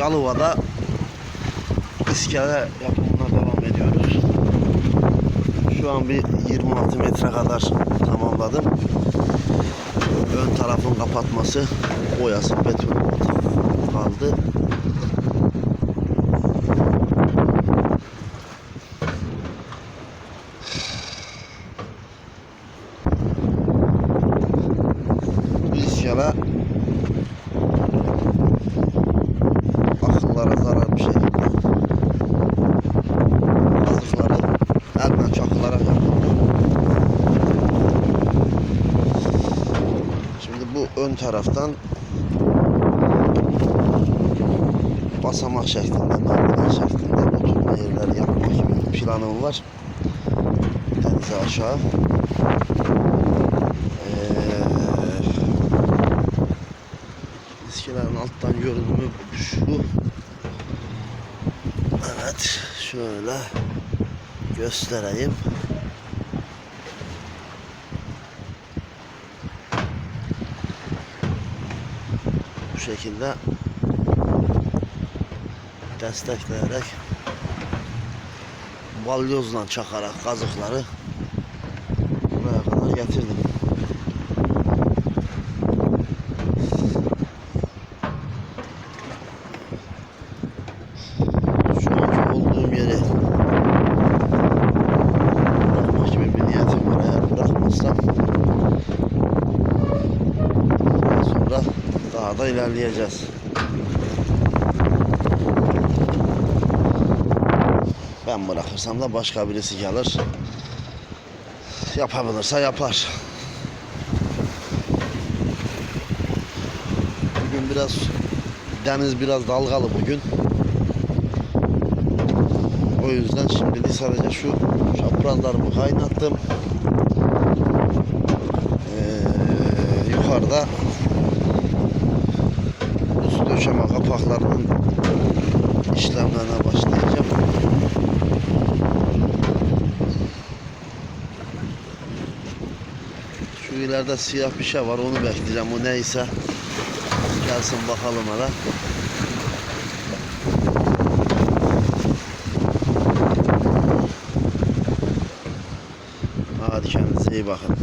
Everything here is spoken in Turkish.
Yalova'da iskele yapımına devam ediyoruz. Şu an bir 26 metre kadar tamamladım. Ön tarafın kapatması, boyası, beton kaldı. Akıllara zarar bir şey. Azıkları elle çakılarak yapıldı. Şimdi bu ön taraftan basamak şeklinde, merdiven şeklinde oturma yerleri yapmak gibi planım var. Denize aşağı. Ee, İskelenin alttan görünümü şu. Evet, şöyle göstereyim. Bu şekilde destekleyerek balyozla çakarak kazıkları buraya kadar getirdim. Daha da ilerleyeceğiz. Ben bırakırsam da başka birisi gelir. Yapabilirse yapar. Bugün biraz deniz biraz dalgalı bugün. O yüzden şimdi sadece şu çaprazlarımı kaynattım. Ee, yukarıda döşeme kapaklarının işlemlerine başlayacağım. Şu ileride siyah bir şey var onu bekleyeceğim. O neyse gelsin bakalım hele. Hadi kendinize iyi bakın.